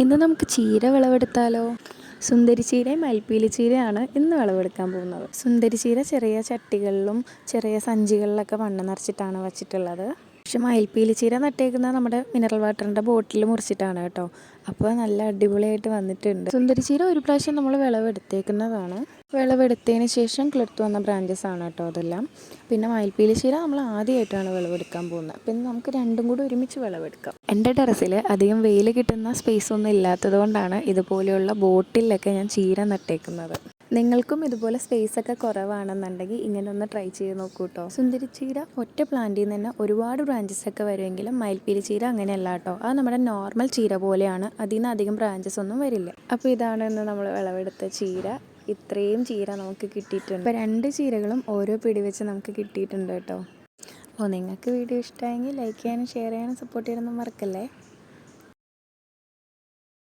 ഇന്ന് നമുക്ക് ചീര വിളവെടുത്താലോ? സുന്ദരി ചീരയും മൽപ്പീലി ചീരയാണ് ഇന്ന് വിളവെടുക്കാൻ പോകുന്നത്. സുന്ദരി ചീര ചെറിയ ചട്ടികളിലും ചെറിയ സഞ്ചികളിലൊക്കെ മണ്ണ് നിറച്ചിട്ടാണ് വച്ചിട്ടുള്ളത്. പക്ഷെ മയിൽപ്പീലി ചീര നട്ടേക്കുന്നത് നമ്മുടെ മിനറൽ വാട്ടറിന്റെ ബോട്ടിൽ മുറിച്ചിട്ടാണ് കേട്ടോ. അപ്പോൾ നല്ല അടിപൊളിയായിട്ട് വന്നിട്ടുണ്ട്. സുന്ദരി ചീര ഒരു പ്രാവശ്യം നമ്മൾ വിളവെടുത്തേക്കുന്നതാണ്. വിളവെടുത്തതിന് ശേഷം കിളിർത്ത് വന്ന ബ്രാഞ്ചസ് ആണ് കേട്ടോ അതെല്ലാം. പിന്നെ മയിൽപ്പീലി ചീര നമ്മൾ ആദ്യമായിട്ടാണ് വിളവെടുക്കാൻ പോകുന്നത്. പിന്നെ നമുക്ക് രണ്ടും കൂടി ഒരുമിച്ച് വിളവെടുക്കാം. എന്റെ ടെറസിൽ അധികം വെയിൽ കിട്ടുന്ന സ്പേസ് ഒന്നും ഇല്ലാത്തത് കൊണ്ടാണ് ഇതുപോലെയുള്ള ബോട്ടിലൊക്കെ ഞാൻ ചീര നട്ടേക്കുന്നത്. നിങ്ങൾക്കും ഇതുപോലെ സ്പേസ് ഒക്കെ കുറവാണെന്നുണ്ടെങ്കിൽ ഇങ്ങനെ ഒന്ന് ട്രൈ ചെയ്ത് നോക്കൂ കേട്ടോ സുന്ദരി ചീര ഒറ്റ പ്ലാന്റിൽ നിന്ന് തന്നെ ഒരുപാട് ബ്രാഞ്ചസ് ഒക്കെ വരുമെങ്കിലും മയിൽപ്പീലി ചീര അങ്ങനെയല്ല കേട്ടോ. അത് നമ്മുടെ നോർമൽ ചീര പോലെയാണ്. അതിൽ നിന്ന് അധികം ബ്രാഞ്ചസ് ഒന്നും വരില്ല. അപ്പോൾ ഇതാണ് ഇന്ന് നമ്മൾ വിളവെടുത്ത ചീര. ഇത്രയും ചീര നമുക്ക് കിട്ടിയിട്ടുണ്ട്. ഇപ്പോൾ രണ്ട് ചീരകളും ഓരോ പിടി വെച്ച് നമുക്ക് കിട്ടിയിട്ടുണ്ട് കേട്ടോ. അപ്പോൾ നിങ്ങൾക്ക് വീഡിയോ ഇഷ്ടമായെങ്കിൽ ലൈക്ക് ചെയ്യാനും ഷെയർ ചെയ്യാനും സപ്പോർട്ട് ചെയ്യാനൊന്നും മറക്കല്ലേ?